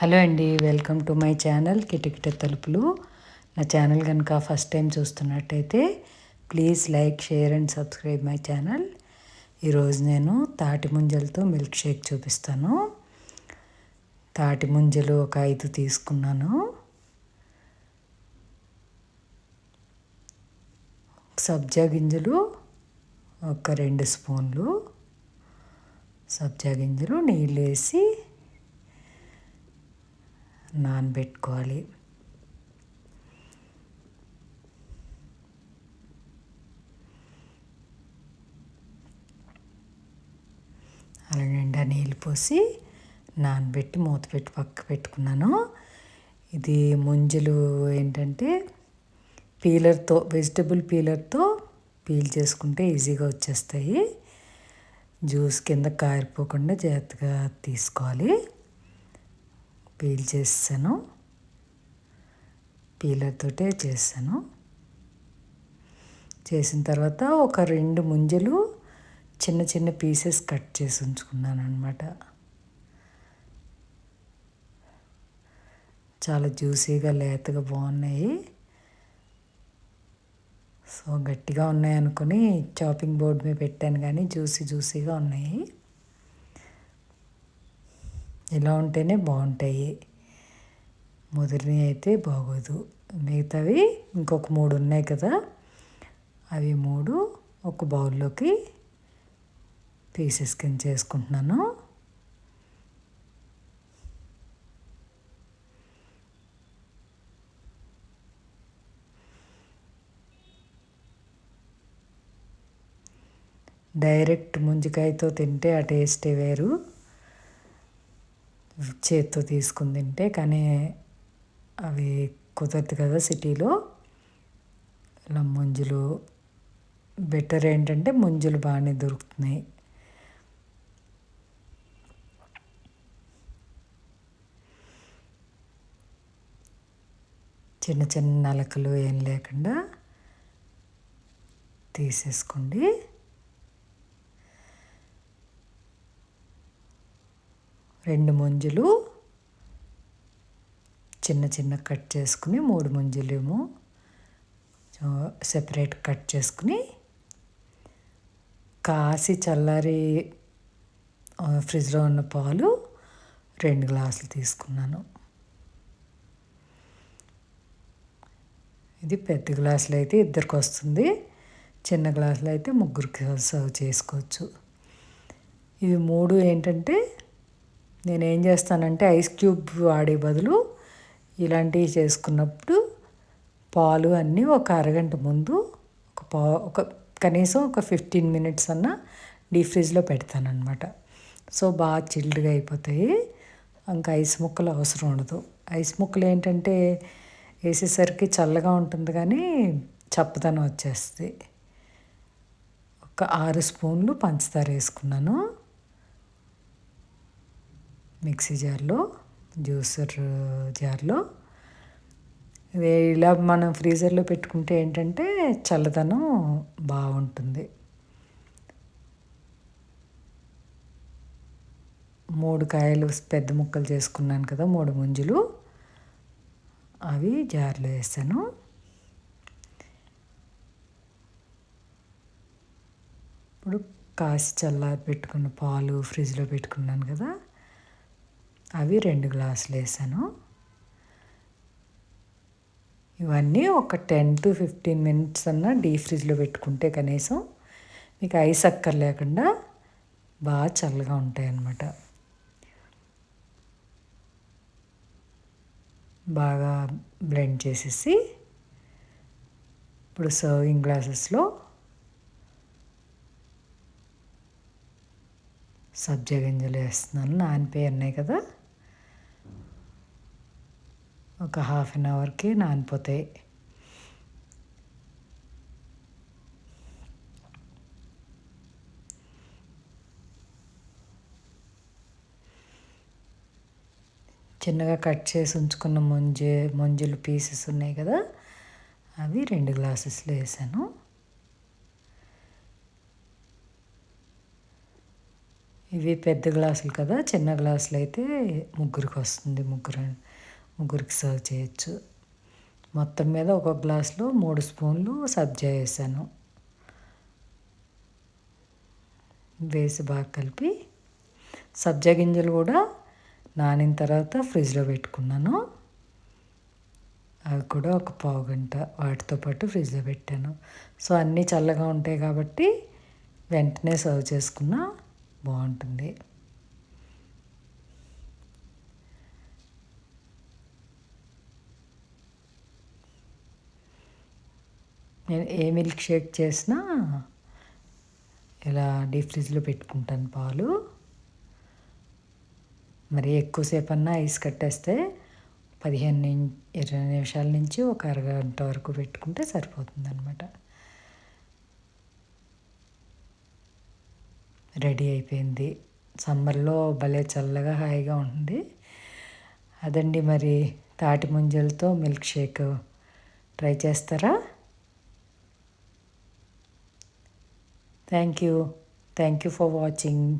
Hello అండి welcome to my channel కిటకిట తలుపులు. నా ఛానల్ కనుక ఫస్ట్ టైం చూస్తున్నట్టయితే please like share and subscribe my channel. ఈరోజు నేను తాటి ముంజలతో మిల్క్ షేక్ చూపిస్తాను. తాటి ముంజలు ఒక ఐదు తీసుకున్నాను. సబ్జా గింజలు ఒక రెండు స్పూన్లు. సబ్జా గింజలు నీళ్ళు వేసి నానబెట్టుకోవాలి. అలా నిండా నీళ్ళు పోసి నానబెట్టి మూత పెట్టి పక్క పెట్టుకున్నాను. ఇది ముంజలు ఏంటంటే పీలర్తో వెజిటబుల్ పీలర్తో పీల్ చేసుకుంటే ఈజీగా వచ్చేస్తాయి. జ్యూస్ కింద కారిపోకుండా జాగ్రత్తగా తీసుకోవాలి. పీల్ చేస్తాను. పీలర్ తోటే చేస్తాను. చేసిన తర్వాత ఒక రెండు ముంజలు చిన్న చిన్న పీసెస్ కట్ చేసి ఉంచుకున్నాను అనమాట చాలా జ్యూసీగా లేతగా బాగున్నాయి. సో గట్టిగా ఉన్నాయి అనుకుని చాపింగ్ బోర్డ్ మీద పెట్టాను కానీ జ్యూసీ జ్యూసీగా ఉన్నాయి. ఇలా ఉంటేనే బాగుంటాయి. ముదిరినవి అయితే బాగోదు. మిగతావి ఇంకొక మూడు ఉన్నాయి కదా అవి మూడు ఒక బౌల్లోకి తీసేసుకొని చేసుకుంటున్నాను. డైరెక్ట్ ముంజికాయతో తింటే ఆ టేస్టే వేరు. చేత్తో తీసుకుని తింటే కానీ అవి కుదరదు కదా సిటీలో. ఇలా ముంజులు బెటర్ ఏంటంటే ముంజులు బాగానే దొరుకుతున్నాయి. చిన్న చిన్న నలకలు ఏం లేకుండా తీసేసుకోండి. రెండు ముంజులు చిన్న చిన్న కట్ చేసుకుని మూడు ముంజులేమో సెపరేట్ కట్ చేసుకుని కాసి చల్లారి ఫ్రిడ్జ్లో ఉన్న పాలు రెండు గ్లాసులు తీసుకున్నాను. ఇది పెద్ద గ్లాసులు అయితే ఇద్దరికి వస్తుంది. చిన్న గ్లాసులు అయితే ముగ్గురికి సర్వ్ చేసుకోవచ్చు. ఇవి మూడు ఏంటంటే నేను ఏం చేస్తానంటే ఐస్ క్యూబ్ వాడే బదులు ఇలాంటివి చేసుకున్నప్పుడు పాలు అన్నీ ఒక అరగంట ముందు ఒక పా ఒక కనీసం ఒక ఫిఫ్టీన్ మినిట్స్ అన్న డీప్ ఫ్రిడ్జ్లో పెడతానమాట సో బాగా చిల్డ్గా అయిపోతాయి. ఇంకా ఐస్ ముక్కలు అవసరం ఉండదు. ఐస్ ముక్కలు ఏంటంటే వేసేసరికి చల్లగా ఉంటుంది కానీ చప్పదనం వచ్చేస్తుంది. ఒక ఆరు స్పూన్లు పంచదార వేసుకున్నాను. మిక్సీ జార్లో జ్యూసర్ జార్లో. ఇలా మనం ఫ్రీజర్లో పెట్టుకుంటే ఏంటంటే చల్లదనం బాగుంటుంది. మూడు కాయలు పెద్ద ముక్కలు చేసుకున్నాను కదా మూడు ముంజులు. అవి జార్లో వేసాను. ఇప్పుడు కాసి చల్లారి పెట్టుకున్న పాలు ఫ్రిడ్జ్లో పెట్టుకున్నాను కదా. అవి రెండు గ్లాసులు వేసాను. ఇవన్నీ ఒక టెన్ టు ఫిఫ్టీన్ మినిట్స్ అన్న డీప్ ఫ్రిడ్జ్లో పెట్టుకుంటే కనీసం మీకు ఐస్ అక్కర్ లేకుండా బాగా చల్లగా ఉంటాయి అన్నమాట బాగా బ్లెండ్ చేసేసి ఇప్పుడు సర్వింగ్ గ్లాసెస్లో సబ్జా గింజలు వేస్తున్నాను. నానిపోయి ఉన్నాయి కదా. ఒక హాఫ్ అన్ అవర్కి నానిపోతాయి. చిన్నగా కట్ చేసి ఉంచుకున్న ముంజే ముంజులు పీసెస్ ఉన్నాయి కదా. అవి రెండు గ్లాసెస్లో వేసాను. ఇవి పెద్ద గ్లాసులు కదా చిన్న గ్లాసులు అయితే ముగ్గురికి వస్తుంది ముగ్గురు. ముగ్గురికి సర్వ్ చేయొచ్చు. మొత్తం మీద ఒక గ్లాసులో మూడు స్పూన్లు సబ్జా వేసాను వేసి బాగా కలిపి సబ్జా గింజలు కూడా నానిన తర్వాత ఫ్రిడ్జ్లో పెట్టుకున్నాను. అవి కూడా ఒక పావు గంట వాటితో పాటు ఫ్రిడ్జ్లో పెట్టాను. సో అన్నీ చల్లగా ఉంటాయి కాబట్టి వెంటనే సర్వ్ చేసుకున్నా బాగుంటుంది. నేను ఏ మిల్క్ షేక్ చేసినా ఇలా డీప్ ఫ్రిడ్జ్లో పెట్టుకుంటాను పాలు. మరి ఎక్కువసేపు అన్నా ఐస్ కట్టేస్తే పదిహేను ఇరవై నిమిషాల నుంచి ఒక అరగంట వరకు పెట్టుకుంటే సరిపోతుంది అనమాట రెడీ అయిపోయింది. సమ్మర్లో భలే చల్లగా హాయిగా ఉంటుంది. అదండి మరి తాటి ముంజలతో మిల్క్ షేక్. ట్రై చేస్తారా? Thank you. Thank you for watching.